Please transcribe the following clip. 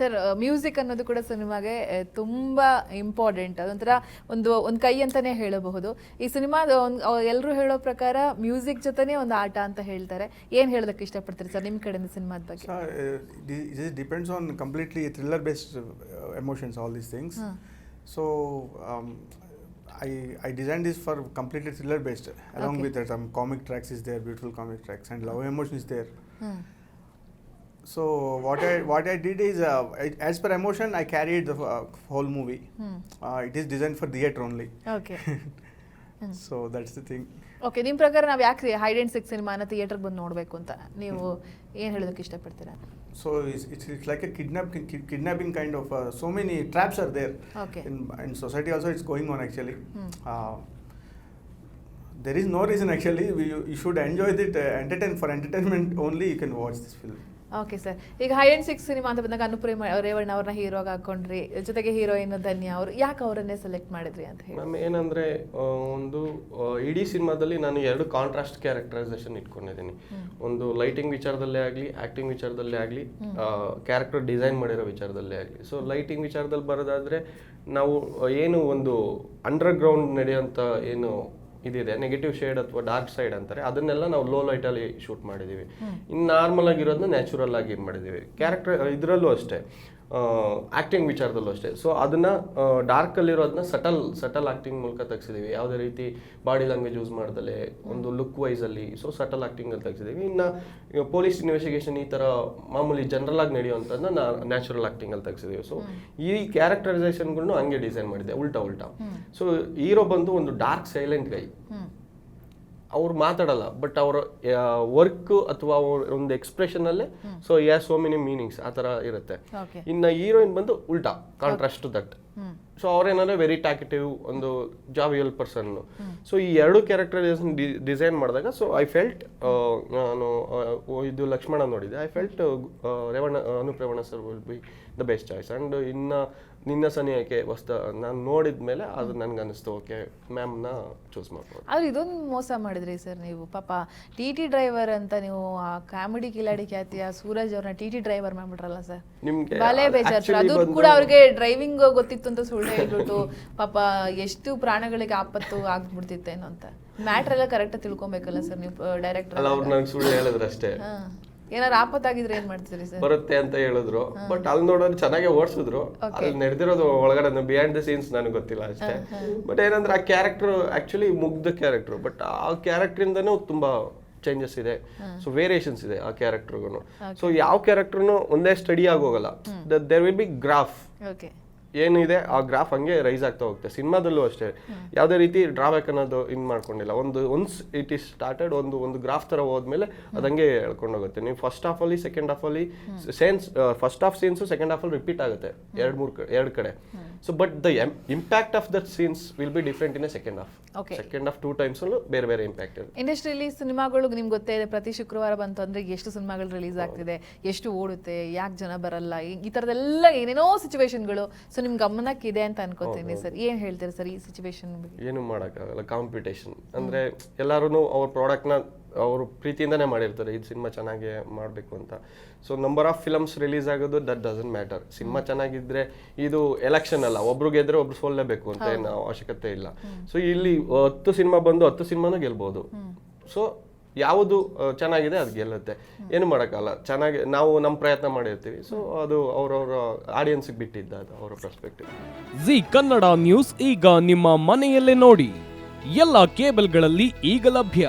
Sir music ಅನ್ನೋದು ಕೂಡ ಸಿನಿಮಾಗೆ ತುಂಬ ಇಂಪಾರ್ಟೆಂಟ್. ಅದೊಂಥರ ಒಂದು ಒಂದು ಕೈ ಅಂತಲೇ ಹೇಳಬಹುದು. ಈ ಸಿನಿಮಾ ಎಲ್ಲರೂ ಹೇಳೋ ಪ್ರಕಾರ ಮ್ಯೂಸಿಕ್ ಜೊತೆನೇ ಒಂದು ಆಟ ಅಂತ ಹೇಳ್ತಾರೆ. ಏನು ಹೇಳೋದಕ್ಕೆ ಇಷ್ಟಪಡ್ತೀರಿ ಸರ್ ನಿಮ್ಮ ಕಡೆಯಿಂದ ಸಿನಿಮಾದ ಬಗ್ಗೆ? It is depends on completely thriller based emotions all these things so I I design this for completely thriller based along with some comic tracks is there beautiful comic tracks and love emotion is there So, what I what I did is, uh, I, as per emotion, I carried the uh, whole movie. Hmm Uh, it is designed for theatre only. Okay so that's the thing. Okay ನಿಮ್ಮ ಪ್ರಕಾರ ನಾವು ಯಾಕೆ hide and ಸಿಕ್ ಸಿನಿಮಾನ ಥಿಯೇಟರ್ಗೆ ಬಂದು ನೋಡಬೇಕು ಅಂತ ನೀವು ಏನು ಹೇಳೋದಕ್ಕೆ ಇಷ್ಟಪಡ್ತೀರಾ So it's, it's, it's like a kidnap, ki- kidnapping kind of. Uh, so many traps are there. Okay in, in society also it's going on actually Hmm. uh, there is no reason actually we, you should enjoy it uh, entertain for entertainment only you can watch this film Okay sir ಈಗ hide and seek cinema ಅಂತ ಬಂದಾಗ ಅನುಪ್ರೇಮ ರೇವಣ್ಣ ಅವ್ರನ್ನ ಹೀರೋಗೆ ಹಾಕೊಂಡ್ರಿ. ಜೊತೆಗೆ heroine ಧನ್ಯ ಅವರು. ಯಾಕೆ ಅವರನ್ನೇ select ಮಾಡಿದ್ರಿ ಅಂತ ಹೇಳಿ? ಮ್ಯಾಮ್ ಏನಂದ್ರೆ ಒಂದು ಇಡೀ ಸಿನಿಮಾದಲ್ಲಿ ನಾನು ಎರಡು ಕಾಂಟ್ರಾಸ್ಟ್ ಕ್ಯಾರೆಕ್ಟರೈಸೇಷನ್ ಇಟ್ಕೊಂಡಿದ್ದೀನಿ. ಒಂದು ಲೈಟಿಂಗ್ ವಿಚಾರದಲ್ಲೇ ಆಗಲಿ ಆಕ್ಟಿಂಗ್ ವಿಚಾರದಲ್ಲೇ ಆಗಲಿ ಕ್ಯಾರೆಕ್ಟರ್ ಡಿಸೈನ್ ಮಾಡಿರೋ ವಿಚಾರದಲ್ಲೇ ಆಗಲಿ. ಸೊ ಲೈಟಿಂಗ್ ವಿಚಾರದಲ್ಲಿ ಬರೋದಾದ್ರೆ ನಾವು ಏನು ಒಂದು ಅಂಡರ್ ಗ್ರೌಂಡ್ ನಡೆಯೋಂಥ ಏನು ಇದಿದೆ ನೆಗೆಟಿವ್ ಶೇಡ್ ಅಥವಾ ಡಾರ್ಕ್ ಸೈಡ್ ಅಂತಾರೆ ಅದನ್ನೆಲ್ಲ ನಾವು ಲೋ ಲೈಟಲ್ಲಿ ಶೂಟ್ ಮಾಡಿದ್ದೀವಿ ಇನ್ನು ನಾರ್ಮಲ್ ಆಗಿರೋದನ್ನ ನ್ಯಾಚುರಲ್ ಆಗಿ ಇದು ಮಾಡಿದ್ದೀವಿ ಕ್ಯಾರೆಕ್ಟರ್ ಇದರಲ್ಲೂ ಅಷ್ಟೇ. ಆ್ಯಕ್ಟಿಂಗ್ ವಿಚಾರದಲ್ಲೂ ಅಷ್ಟೇ. ಸೊ ಅದನ್ನ ಡಾರ್ಕಲ್ಲಿರೋದನ್ನ ಸಟಲ್ ಸಟಲ್ ಆ್ಯಕ್ಟಿಂಗ್ ಮೂಲಕ ತೆಗ್ಸಿದ್ದೀವಿ ಯಾವುದೇ ರೀತಿ ಬಾಡಿ ಲ್ಯಾಂಗ್ವೇಜ್ ಯೂಸ್ ಮಾಡ್ದಲೆ ಒಂದು ಲುಕ್ ವೈಸಲ್ಲಿ ಸೊ ಸಟಲ್ ಆ್ಯಕ್ಟಿಂಗಲ್ಲಿ ತೆಗ್ಸಿದ್ದೀವಿ ಇನ್ನು ಪೊಲೀಸ್ ಇನ್ವೆಸ್ಟಿಗೇಷನ್ ಈ ಥರ ಮಾಮೂಲಿ ಜನರಲ್ ಆಗಿ ನಡೆಯುವಂಥದ್ದನ್ನ ನಾ ನ್ಯಾಚುರಲ್ ಆ್ಯಕ್ಟಿಂಗಲ್ಲಿ ತೆಗ್ಸಿದ್ದೀವಿ ಸೊ ಈ ಕ್ಯಾರೆಕ್ಟರೈಸೇಷನ್ಗಳನ್ನೂ ಹಂಗೆ ಡಿಸೈನ್ ಮಾಡಿದೆ ಉಲ್ಟಾ ಉಲ್ಟಾ. ಸೊ ಹೀರೋ ಬಂದು ಒಂದು ಡಾರ್ಕ್ ಸೈಲೆಂಟ್ ಗೈ ಅವ್ರು ಮಾತಾಡಲ್ಲ ಬಟ್ ಅವರ ವರ್ಕ್ ಅಥವಾ ಅವ್ರ ಒಂದು ಎಕ್ಸ್ಪ್ರೆಷನ್ ಅಲ್ಲೇ so yeah so many meanings ಆ ಥರ ಇರುತ್ತೆ. ಇನ್ನ ಹೀರೋಯಿನ್ ಬಂದು ಉಲ್ಟಾ ಕಾಂಟ್ರಾಸ್ಟ್ ದಟ್ ಹ್ಮ್ ಸೊ ಅವ್ರೇನಂದ್ರೆ ವೆರಿ ಟಾಕಿಟಿವ್ ಒಂದು ಜಾವಿಯಲ್ ಪರ್ಸನ್ ಸೊ ಈ ಎರಡು ಕ್ಯಾರೆಕ್ಟರೈಸೇಷನ್ ಡಿಸೈನ್ ಮಾಡಿದಾಗ ಸೊ ಐ ಫೆಲ್ಟ್ ನಾನು ಓ, ಇದು ಲಕ್ಷ್ಮಣ ನೋಡಿದೆ. I felt Revanna Anup sir will be the best choice and ಇನ್ನು ನಿನ್ನ ಸನಿಯಕ್ಕೆ ವಸ್ತ ನಾನು ನೋಡಿದ ಮೇಲೆ ಅದು ನನಗೆ ಅನಿಸ್ತು ಓಕೆ ಮ್ಯಾಮ್ನ ಚೂಸ್ ಮಾಡ್ಬೋದು. ಆದ್ರೆ ಇದೊಂದು ಮೋಸ ಮಾಡಿದ್ರಿ ಸರ್ ನೀವು. ಪಾಪ ಟಿ ಟಿ ಡ್ರೈವರ್ ಅಂತ ನೀವು ಆ ಕಾಮಿಡಿ ಕಿಲಾಡಿ ಖ್ಯಾತಿಯ ಸೂರಜ್ ಅವ್ರನ್ನ ಟಿ ಟಿ ಡ್ರೈವರ್ ಮಾಡ್ಬಿಟ್ರಲ್ಲ ಸರ್ ನಿಮ್ಗೆ ಬೇಜಾರ್ ಅದು ಕೂಡ ಅವ್ರಿಗೆ ಡ್ರೈವಿಂಗ್ ಗೊತ್ತಿತ್ತು ಅಂತ ಸುಳ್ಳು ಹೇಳ್ಬಿಟ್ಟು ಪಾಪ ಎಷ್ಟು ಪ್ರಾಣಗಳಿಗೆ ಆಪತ್ತು ಆಗ್ಬಿಡ್ತಿತ್ತೇನೋ ಅಂತ. ಮ್ಯಾಟ್ರ್ ಎಲ್ಲ ಕರೆಕ್ಟ್ ತಿಳ್ಕೊಬೇಕಲ್ಲ ಸರ್ ನೀವು ಡೈರೆಕ್ಟರ್ ಅಲ್ಲ ಅವ್ರು ನಂಗೆ ಸುಳ್ಳು ಹೇಳಿದ್ರು ಅಷ್ಟೇ. ಏನಾರು ಆಪತ್ತಾಗಿದ್ರೆ ಏನ್ ಮಾಡ್ತೀರಿ ಸರ್ ಬರುತ್ತೆ ಅಂತ ಹೇಳಿದ್ರು. ಬಟ್ ಅಲ್ಲಿ ನೋಡೋರು ಚೆನ್ನಾಗಿ ಓಡಿಸಿದ್ರು. ಅಲ್ಲಿ ನಡೆದಿರೋದು ಒಳಗಡೆ ಬಿಯಾಂಡ್ ದ ಸೀನ್ಸ್ ನನಗೆ ಗೊತ್ತಿಲ್ಲ ಅಷ್ಟೇ. ಬಟ್ ಏನಂದ್ರೆ ಆ ಕ್ಯಾರೆಕ್ಟರ್ ಆಕ್ಚುಲಿ ಮುಗ್ಧ ಕ್ಯಾರೆಕ್ಟರ್ ಬಟ್ ಆ ಕ್ಯಾರೆಕ್ಟ್ರಿಂದನೂ ತುಂಬಾ ಚೇಂಜಸ್ ಇದೆ. ಸೊ ವೇರಿಯೇಷನ್ಸ್ ಇದೆ ಆ ಕ್ಯಾರೆಕ್ಟರ್ಗೂ ಸೊ ಯಾವ ಕ್ಯಾರೆಕ್ಟರ್ನು ಒಂದೇ study ಆಗೋಗಲ್ಲ there will be graph okay ಏನಿದೆ ಆ ಗ್ರಾಫ್ ಹಂಗೆ ರೈಸ್ ಆಗ್ತಾ ಹೋಗುತ್ತೆ. ಸಿನಿಮಾದಲ್ಲೂ ಅಷ್ಟೇ. ಯಾವುದೇ ರೀತಿ ಡ್ರಾಬ್ಯಾಕ್ ಅನ್ನೋದು ಇನ್ ಮಾಡ್ಕೊಂಡಿಲ್ಲ. ಒಂದು ಒನ್ಸ್ ಇಟ್ ಈಸ್ ಸ್ಟಾರ್ಟೆಡ್ ಒಂದು ಒಂದು ಗ್ರಾಫ್ ಥರ ಹೋದ್ಮೇಲೆ ಅದಂಗೆ ಹೇಳ್ಕೊಂಡು ಹೋಗುತ್ತೆ. ನೀವು ಫಸ್ಟ್ ಹಾಫಲ್ಲಿ ಅಲ್ಲಿ ಸೆಕೆಂಡ್ ಹಾಫಲ್ಲಿ ಅಲ್ಲಿ scenes first half scenes second ಹಾಫಲ್ಲಿ ಅಲ್ಲಿ ರಿಪೀಟ್ ಆಗುತ್ತೆ. ಎರಡು ಮೂರು ಕಡೆ ಎರಡು ಕಡೆ. So but the impact of that scenes will be different in a second half. Second half two times ಬೇರೆ ಬೇರೆ ಇಂಪ್ಯಾಕ್ಟ್ ಇಂಡಸ್ಟ್ರಿಯಲ್ಲಿ ಸಿನಿಮಾಗಳು ನಿಮ್ಗೆ ಗೊತ್ತೇ ಇದೆ ಪ್ರತಿ ಶುಕ್ರವಾರ ಬಂತು ಅಂದ್ರೆ ಎಷ್ಟು ಸಿನಿಮಾಗಳು ರಿಲೀಸ್ ಆಗ್ತಿದೆ ಎಷ್ಟು ಓಡುತ್ತೆ ಯಾಕೆ ಜನ ಬರಲ್ಲ ಈ- ಥರದ್ದೆಲ್ಲ ಏನೇನೋ ಸಿಚುವೇಶನ್ಗಳು ಸೊ ನಿಮ್ ಇದೆ ಅಂತ ಅನ್ಕೋತೀನಿ ಸರ್. ಏನು ಹೇಳ್ತೀರಾ ಸರ್ ಈ ಸಿಚುವೇಶನ್ ಏನು ಮಾಡೋಕ್ಕಾಗಲ್ಲ ಕಾಂಪಿಟೇಷನ್ ಅಂದ್ರೆ ಎಲ್ಲರೂ ಅವ್ರ ಪ್ರಾಡಕ್ಟ್ನ ಅವರು ಪ್ರೀತಿಯಿಂದನೇ ಮಾಡಿರ್ತಾರೆ ಇದು ಸಿನಿಮಾ ಚೆನ್ನಾಗಿ ಮಾಡಬೇಕು ಅಂತ. So number of films release ಆಗೋದು ದಟ್ ಡಸಂಟ್ ಮ್ಯಾಟರ್ ಸಿನಿಮಾ ಚೆನ್ನಾಗಿದ್ದರೆ ಇದು ಎಲೆಕ್ಷನ್ ಅಲ್ಲ ಒಬ್ರು ಗೆದ್ರೆ ಒಬ್ರು ಸೋಲ್ಲೇಬೇಕು ಅಂತ ಏನು ಅವಶ್ಯಕತೆ ಇಲ್ಲ. ಸೊ ಇಲ್ಲಿ ಹತ್ತು ಸಿನಿಮಾ ಬಂದು ಹತ್ತು ಸಿನಿಮಾನೂ ಗೆಲ್ಬೋದು. ಸೊ ಯಾವುದು ಚೆನ್ನಾಗಿದೆ ಅದು ಗೆಲ್ಲುತ್ತೆ. ಏನು ಮಾಡೋಕ್ಕಲ್ಲ ಚೆನ್ನಾಗಿ ನಾವು ನಮ್ಮ ಪ್ರಯತ್ನ ಮಾಡಿರ್ತೀವಿ. ಸೊ ಅದು ಅವರವರ ಆಡಿಯನ್ಸ್ಗೆ ಬಿಟ್ಟಿದ್ದ ಅದು ಅವರ ಪರ್ಸ್ಪೆಕ್ಟಿವ್ ಜಿ ಕನ್ನಡ ನ್ಯೂಸ್ ಈಗ ನಿಮ್ಮ ಮನೆಯಲ್ಲೇ ನೋಡಿ. ಎಲ್ಲ ಕೇಬಲ್ಗಳಲ್ಲಿ ಈಗ ಲಭ್ಯ.